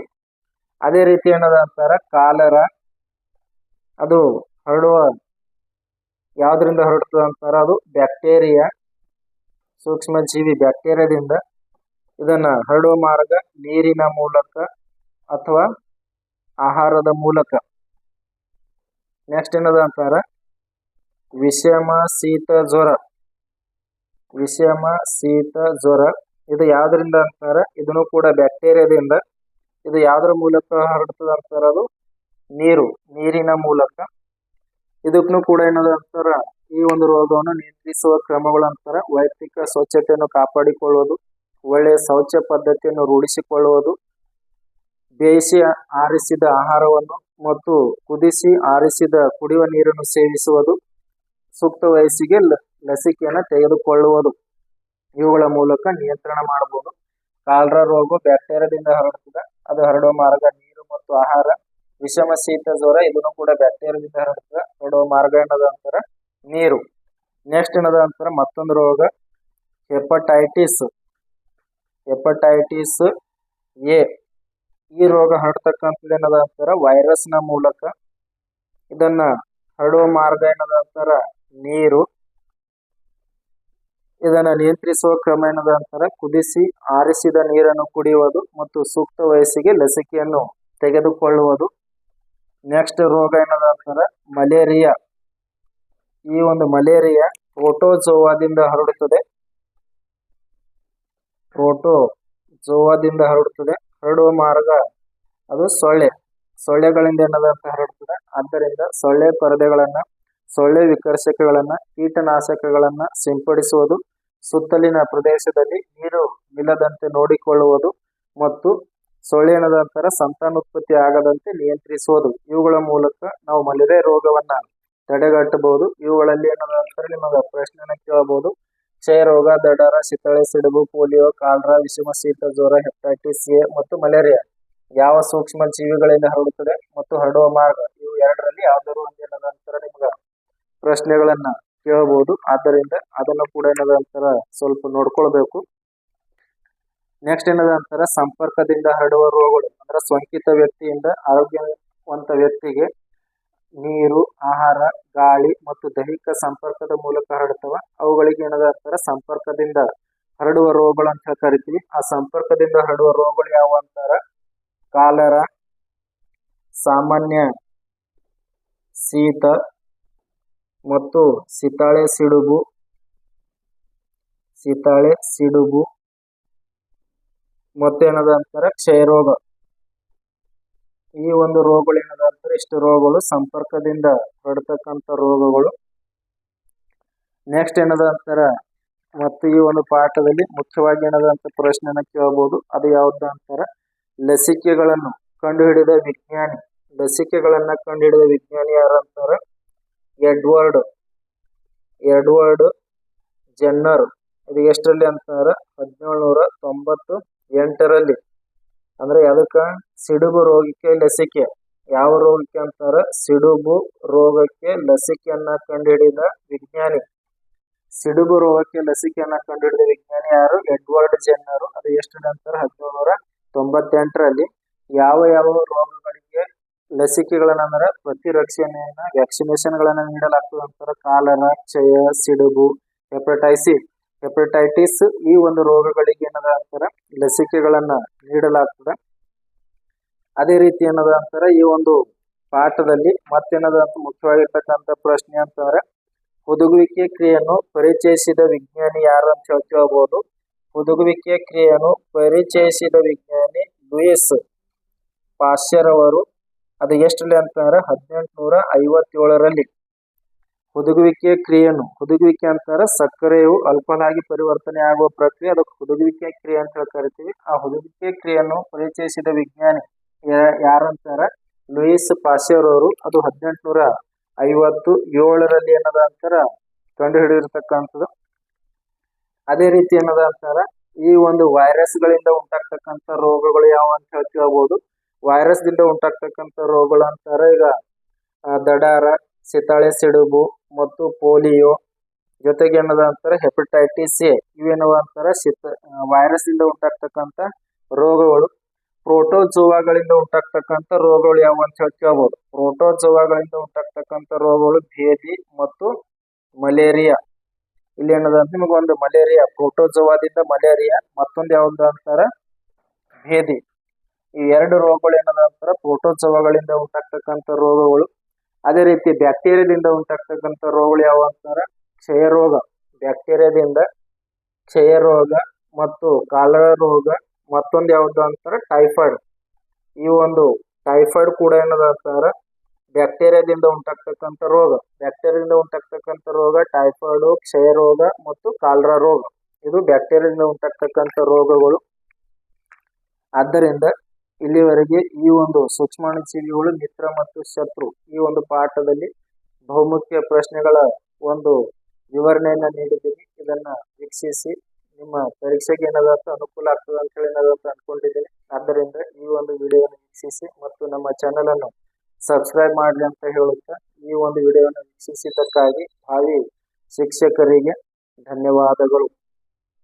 ಅದೇ ರೀತಿ ಏನದ ಅಂತಾರ? ಕಾಲರ, ಅದು ಹರಡುವ ಯಾವುದರಿಂದ ಹರಡುತ್ತದೆ ಅಂತಾರ? ಅದು ಬ್ಯಾಕ್ಟೀರಿಯಾ ಸೂಕ್ಷ್ಮ ಜೀವಿ ಬ್ಯಾಕ್ಟೀರಿಯಾದಿಂದ ಇದನ್ನ ಹರಡುವ ಮಾರ್ಗ, ನೀರಿನ ಮೂಲಕ ಅಥವಾ ಆಹಾರದ ಮೂಲಕ. ನೆಕ್ಸ್ಟ್ ಏನದ ಅಂತಾರ? ವಿಷಮ ಶೀತ ಜ್ವರ. ವಿಷಮ ಶೀತ ಜ್ವರ. ಇದು ಯಾವ್ದ್ರಿಂದ ಅಂತಾರ? ಇದನ್ನು ಕೂಡ ಬ್ಯಾಕ್ಟೀರಿಯಾದಿಂದ. ಇದು ಯಾವ್ದ್ರ ಮೂಲಕ ಹರಡ್ತದೆ ಅಂತಾರ ಅದು? ನೀರು, ನೀರಿನ ಮೂಲಕ. ಇದಕ್ಕೂ ಕೂಡ ಏನದ ಅಂತಾರ? ಈ ಒಂದು ರೋಗವನ್ನು ನಿಯಂತ್ರಿಸುವ ಕ್ರಮಗಳು ಅಂತಾರ. ವೈಯಕ್ತಿಕ ಸ್ವಚ್ಛತೆಯನ್ನು ಕಾಪಾಡಿಕೊಳ್ಳುವುದು, ಒಳ್ಳೆಯ ಶೌಚ ಪದ್ಧತಿಯನ್ನು ರೂಢಿಸಿಕೊಳ್ಳುವುದು, ಬೇಯಿಸಿ ಆರಿಸಿದ ಆಹಾರವನ್ನು ಮತ್ತು ಕುದಿಸಿ ಆರಿಸಿದ ಕುಡಿಯುವ ನೀರನ್ನು ಸೇವಿಸುವುದು ಸೂಕ್ತ ವಯಸ್ಸಿಗೆ ಲಸಿಕೆಯನ್ನು ತೆಗೆದುಕೊಳ್ಳುವುದು. ಇವುಗಳ ಮೂಲಕ ನಿಯಂತ್ರಣ ಮಾಡಬಹುದು. ಕಾಲರ ರೋಗ ಬ್ಯಾಕ್ಟೀರಿಯಾದಿಂದ ಹರಡುತ್ತದೆ. ಅದು ಹರಡುವ ಮಾರ್ಗ ನೀರು ಮತ್ತು ಆಹಾರ. ವಿಷಮ ಶೀತ ಜ್ವರ, ಇದನ್ನು ಕೂಡ ಬ್ಯಾಕ್ಟೀರಿಯಾದಿಂದ ಹರಡುತ್ತದೆ. ಹರಡುವ ಮಾರ್ಗ ಏನದ ಅಂತಾರ? ನೀರು. ನೆಕ್ಸ್ಟ್ ಏನದ ಅಂತಾರ? ಮತ್ತೊಂದು ರೋಗ. ಹೆಪಟೈಟಿಸ್. Hepatitis A. ಈ ರೋಗ ಹರಡ್ತಕ್ಕಂಥದ್ದು ಏನದ ಅಂತಾರ? ವೈರಸ್ನ ಮೂಲಕ. ಇದನ್ನ ಹರಡುವ ಮಾರ್ಗ ಏನದ ಅಂತಾರ? ನೀರು. ಇದನ್ನ ನಿಯಂತ್ರಿಸುವ ಕ್ರಮ ನಂತರ ಕುದಿಸಿ, ಆರಿಸಿದ ನೀರನ್ನು ಕುಡಿಯುವುದು ಮತ್ತು ಸೂಕ್ತ ವಯಸ್ಸಿಗೆ ಲಸಿಕೆಯನ್ನು ತೆಗೆದುಕೊಳ್ಳುವುದು. ನೆಕ್ಸ್ಟ್ ರೋಗ ಏನದ ಅಂತಾರೆ ಮಲೇರಿಯಾ. ಈ ಒಂದು ಮಲೇರಿಯಾ ಪ್ರೋಟೋಜೋವಾದಿಂದ ಹರಡುತ್ತದೆ. ಪ್ರೋಟೋಜೋವಾದಿಂದ ಹರಡುತ್ತದೆ. ಹರಡುವ ಮಾರ್ಗ ಅದು ಸೊಳ್ಳೆ. ಸೊಳ್ಳೆಗಳಿಂದ ಏನದ ಅಂತ ಹರಡುತ್ತದೆ. ಆದ್ದರಿಂದ ಸೊಳ್ಳೆ ಪರದೆಗಳನ್ನ ಸೊಳ್ಳೆ ವಿಕರ್ಷಕಗಳನ್ನ, ಕೀಟನಾಶಕಗಳನ್ನ ಸಿಂಪಡಿಸುವುದು, ಸುತ್ತಲಿನ ಪ್ರದೇಶದಲ್ಲಿ ನೀರು ನಿಲ್ಲದಂತೆ ನೋಡಿಕೊಳ್ಳುವುದು ಮತ್ತು ಸೊಳ್ಳೆ ನಂತರ ಸಂತಾನೋತ್ಪತ್ತಿ ಆಗದಂತೆ ನಿಯಂತ್ರಿಸುವುದು. ಇವುಗಳ ಮೂಲಕ ನಾವು ಮಲೇರಿಯಾ ರೋಗವನ್ನ ತಡೆಗಟ್ಟಬಹುದು. ಇವುಗಳಲ್ಲಿ ಏನದ ನಂತರ ನಿಮಗೆ ಪ್ರಶ್ನೆನ ಕೇಳಬಹುದು ಕ್ಷಯ ರೋಗ ದಡರ, ಶಿತಳೆ, ಸಿಡುಬು, ಪೋಲಿಯೋ, ಕಾಲ್ರಾ, ವಿಷಮ, ಶೀತ, ಜ್ವರ, ಹೆಪಟೈಟಿಸ್, ಎ ಮತ್ತು ಮಲೇರಿಯಾ. ಯಾವ ಸೂಕ್ಷ್ಮ ಜೀವಿಗಳಿಂದ ಹರಡುತ್ತದೆ ಮತ್ತು ಹರಡುವ ಮಾರ್ಗ? ಇವು ಎರಡರಲ್ಲಿ ಯಾವ್ದಾದ್ರು ಒಂದೇನಾದ ನಂತರ ನಿಮ್ಗ ಪ್ರಶ್ನೆಗಳನ್ನ ಕೇಳಬಹುದು ಆದ್ದರಿಂದ ಅದನ್ನು ಕೂಡ ಏನದ ಅಂತಾರ ಸ್ವಲ್ಪ ನೋಡ್ಕೊಳ್ಬೇಕು. ನೆಕ್ಸ್ಟ್ ಏನದ ಅಂತಾರ ಸಂಪರ್ಕದಿಂದ ಹರಡುವ ರೋಗಗಳು, ಅಂದ್ರೆ ಸೋಂಕಿತ ವ್ಯಕ್ತಿಯಿಂದ ಆರೋಗ್ಯವಂತ ವ್ಯಕ್ತಿಗೆ ನೀರು, ಆಹಾರ, ಗಾಳಿ ಮತ್ತು ದೈಹಿಕ ಸಂಪರ್ಕದ ಮೂಲಕ ಹರಡ್ತವ ಅವುಗಳಿಗೆ ಏನದ ಅಂತಾರ ಸಂಪರ್ಕದಿಂದ ಹರಡುವ ರೋಗಗಳು ಅಂತ ಕರಿತೀವಿ. ಆ ಸಂಪರ್ಕದಿಂದ ಹರಡುವ ರೋಗಗಳು ಯಾವ ಅಂತಾರ? ಕಾಲರ, ಸಾಮಾನ್ಯ, ಶೀತ ಮತ್ತು ಸಿತಾಳೆ ಸಿಡುಬು. ಸಿತಾಳೆ ಸಿಡುಬು. ಮತ್ತೇನದ ಕ್ಷಯ ಕ್ಷಯರೋಗ. ಈ ಒಂದು ರೋಗಗಳು ಏನದ ಅಂತಾರೆ? ಇಷ್ಟು ರೋಗಗಳು ಸಂಪರ್ಕದಿಂದ ಹರಡ್ತಕ್ಕಂಥ ರೋಗಗಳು. ನೆಕ್ಸ್ಟ್ ಏನದ ಅಂತಾರ? ಮತ್ತು ಈ ಒಂದು ಪಾಠದಲ್ಲಿ ಮುಖ್ಯವಾಗಿ ಏನದ ಅಂತ ಪ್ರಶ್ನೆನ ಕೇಳಬಹುದು ಅದು ಯಾವ್ದು ಅಂತಾರ? ಲಸಿಕೆಗಳನ್ನು ಕಂಡುಹಿಡಿದ ವಿಜ್ಞಾನಿ. ಲಸಿಕೆಗಳನ್ನ ಕಂಡುಹಿಡಿದ ವಿಜ್ಞಾನಿ ಯಾರು ಅಂತಾರ? Edward Edward Jenner. ಇದು ಎಷ್ಟರಲ್ಲಿ ಅಂತಾರ ಹದಿನೇಳುನೂರ ತೊಂಬತ್ತು ಎಂಟರಲ್ಲಿ ಅಂದ್ರೆ ಅದಕ್ಕ ಸಿಡುಬು ರೋಗಕ್ಕೆ ಲಸಿಕೆ. ಯಾವ ರೋಗಕ್ಕೆ ಅಂತಾರ? ಸಿಡುಬು ರೋಗಕ್ಕೆ ಲಸಿಕೆಯನ್ನ ಕಂಡುಹಿಡಿದ ವಿಜ್ಞಾನಿ. ಸಿಡುಬು ರೋಗಕ್ಕೆ ಲಸಿಕೆಯನ್ನ ಕಂಡುಹಿಡಿದ ವಿಜ್ಞಾನಿ ಯಾರು? Edward Jenner. ಅದು ಎಷ್ಟರಲ್ಲಿ ಅಂತಾರ? ಹದಿನೇಳುನೂರ ತೊಂಬತ್ತೆಂಟರಲ್ಲಿ ಯಾವ ಯಾವ ರೋಗಗಳಿಗೆ ಲಸಿಕೆಗಳನ್ನ ಅಂದ್ರೆ ಪ್ರತಿರಕ್ಷಣೆಯನ್ನ ವ್ಯಾಕ್ಸಿನೇಷನ್ ಗಳನ್ನ ನೀಡಲಾಗ್ತದೆ ಅಂತಾರ ಕಾಲರ, ಕ್ಷಯ, ಸಿಡುಬು, ಹೆಪಟೈಸಿಸ್, ಹೆಪಟೈಟಿಸ್ ಈ ಒಂದು ರೋಗಗಳಿಗೆ ಏನದ ಅಂತಾರ ಲಸಿಕೆಗಳನ್ನ ನೀಡಲಾಗ್ತದೆ. ಅದೇ ರೀತಿ ಏನದ ಅಂತಾರ ಈ ಒಂದು ಪಾಠದಲ್ಲಿ ಮತ್ತೇನದ ಅಂತ ಮುಖ್ಯವಾಗಿರ್ತಕ್ಕಂಥ ಪ್ರಶ್ನೆ ಅಂತಾರ ಹುದುಗುವಿಕೆ ಕ್ರಿಯೆಯನ್ನು ಪರಿಚಯಿಸಿದ ವಿಜ್ಞಾನಿ ಯಾರು ಅಂತ ಹೇಳ್ಕೊಳ್ಬಹುದು ಕೇಳಬಹುದು ಹುದುಗುವಿಕೆ ಕ್ರಿಯೆಯನ್ನು ಪರಿಚಯಿಸಿದ ವಿಜ್ಞಾನಿ ಲೂಯಿಸ್ ಪಾಶ್ಚರ್ ಅವರು ಅದು ಎಷ್ಟರಲ್ಲಿ ಅಂತಂದ್ರೆ ಹದಿನೆಂಟುನೂರ ಐವತ್ತೇಳರಲ್ಲಿ. ಹುದುಗುವಿಕೆ ಕ್ರಿಯೆಯನ್ನು, ಹುದುಗುವಿಕೆ ಅಂತಂದ್ರೆ ಸಕ್ಕರೆಯು ಅಲ್ಪನಾಗಿ ಪರಿವರ್ತನೆ ಆಗುವ ಪ್ರಕ್ರಿಯೆ, ಅದಕ್ಕೆ ಹುದುಗುವಿಕೆ ಕ್ರಿಯೆ ಅಂತ ಹೇಳಿ ಕರಿತೀವಿ. ಆ ಹುದುಗುವಿಕೆ ಕ್ರಿಯೆಯನ್ನು ಪರಿಚಯಿಸಿದ ವಿಜ್ಞಾನಿ ಯಾರಂತಾರೆ ಲೂಯಿಸ್ ಪಾಶ್ಚರ್ ಅವರು ಅದು ಹದಿನೆಂಟುನೂರ ಐವತ್ತು ಏಳರಲ್ಲಿ ಏನದ ಅಂತಾರ ಕಂಡು ಹಿಡಿದಿರ್ತಕ್ಕಂಥದ್ದು ಅದೇ ರೀತಿ ಏನದ ಅಂತಾರ ಈ ಒಂದು ವೈರಸ್ ಗಳಿಂದ ಉಂಟಾಗ್ತಕ್ಕಂಥ ರೋಗಗಳು ಯಾವ ಅಂತ ಹೇಳಿ ವೈರಸ್ ದಿಂದ ಉಂಟಾಗ್ತಕ್ಕಂಥ ರೋಗಗಳು ಅಂತಾರೆ. ಈಗ ದಡಾರ, ಸಿತಾಳೆ, ಸಿಡುಬು ಮತ್ತು ಪೋಲಿಯೋ ಜೊತೆಗೆ ಏನದ ಅಂತಾರೆ? Hepatitis A. ಇವೇನವ ಅಂತಾರೆ? ಸಿತ ವೈರಸ್ ಇಂದ ಉಂಟಾಗ್ತಕ್ಕಂಥ ರೋಗಗಳು. ಪ್ರೋಟೋಜೋವಾಗಳಿಂದ ಉಂಟಾಗ್ತಕ್ಕಂಥ ರೋಗಗಳು ಯಾವ ಅಂತ ಹೇಳಿ ಕೇಳ್ಬೋದು. ಪ್ರೋಟೋಜೋವಾಗಳಿಂದ ಉಂಟಾಗ್ತಕ್ಕಂಥ ರೋಗಗಳು ಭೇದಿ ಮತ್ತು ಮಲೇರಿಯಾ. ಇಲ್ಲಿ ಏನದ ಅಂತ ನಿಮಗೆ ಒಂದು ಮಲೇರಿಯಾ, ಪ್ರೋಟೋಜೋವಾದಿಂದ ಮಲೇರಿಯಾ ಮತ್ತೊಂದು ಯಾವ್ದು ಅಂತಾರ? ಭೇದಿ. ಈ ಎರಡು ರೋಗಗಳು ಏನದ ಅಂತಾರ ಪ್ರೋಟೋಜೋವಾಗಳಿಂದ ಉಂಟಾಗ್ತಕ್ಕಂಥ ರೋಗಗಳು. ಅದೇ ರೀತಿ ಬ್ಯಾಕ್ಟೀರಿಯಾದಿಂದ ಉಂಟಾಗ್ತಕ್ಕಂಥ ರೋಗಗಳು ಯಾವ ಅಂತಾರ? ಕ್ಷಯ ರೋಗ ಬ್ಯಾಕ್ಟೀರಿಯಾದಿಂದ ಕ್ಷಯ ರೋಗ ಮತ್ತು ಕಾಲರ ರೋಗ ಮತ್ತೊಂದು ಯಾವುದು ಅಂತಾರ? ಟೈಫಾಯ್ಡ್. ಈ ಒಂದು ಟೈಫಾಯ್ಡ್ ಕೂಡ ಏನದ ಅಂತಾರ? ಬ್ಯಾಕ್ಟೀರಿಯಾದಿಂದ ಉಂಟಾಗ್ತಕ್ಕಂಥ ರೋಗ. ಬ್ಯಾಕ್ಟೀರಿಯಾದಿಂದ ಉಂಟಾಗ್ತಕ್ಕಂಥ ರೋಗ ಟೈಫಾಯ್ಡ್ ಕ್ಷಯ ರೋಗ ಮತ್ತು ಕಾಲರ ರೋಗ ಇದು ಬ್ಯಾಕ್ಟೀರಿಯಾದಿಂದ ಉಂಟಾಗ್ತಕ್ಕಂಥ ರೋಗಗಳು. ಆದ್ದರಿಂದ ಇಲ್ಲಿವರೆಗೆ ಈ ಒಂದು ಸೂಕ್ಷ್ಮಾಣುಜೀವಿಗಳು ಮಿತ್ರ ಮತ್ತು ಶತ್ರು ಈ ಒಂದು ಪಾಠದಲ್ಲಿ ಬಹುಮುಖ್ಯ ಪ್ರಶ್ನೆಗಳ ಒಂದು ವಿವರಣೆಯನ್ನ ನೀಡಿದ್ದೀನಿ ಇದನ್ನ ವೀಕ್ಷಿಸಿ ನಿಮ್ಮ ಪರೀಕ್ಷೆಗೆ ಏನಾದಂತ ಅನುಕೂಲ ಆಗ್ತದೆ ಅಂತ ಹೇಳಿ ಏನಾದಂತ ಅನ್ಕೊಂಡಿದ್ದೀನಿ. ಆದ್ದರಿಂದ ಈ ಒಂದು ವಿಡಿಯೋವನ್ನು ವೀಕ್ಷಿಸಿ ಮತ್ತು ನಮ್ಮ ಚಾನೆಲ್ ಅನ್ನು ಸಬ್ಸ್ಕ್ರೈಬ್ ಮಾಡಲಿ ಅಂತ ಹೇಳುತ್ತಾ ಈ ಒಂದು ವಿಡಿಯೋವನ್ನು ವೀಕ್ಷಿಸಿದ್ದಕ್ಕಾಗಿ ಭಾವಿ ಶಿಕ್ಷಕರಿಗೆ ಧನ್ಯವಾದಗಳು.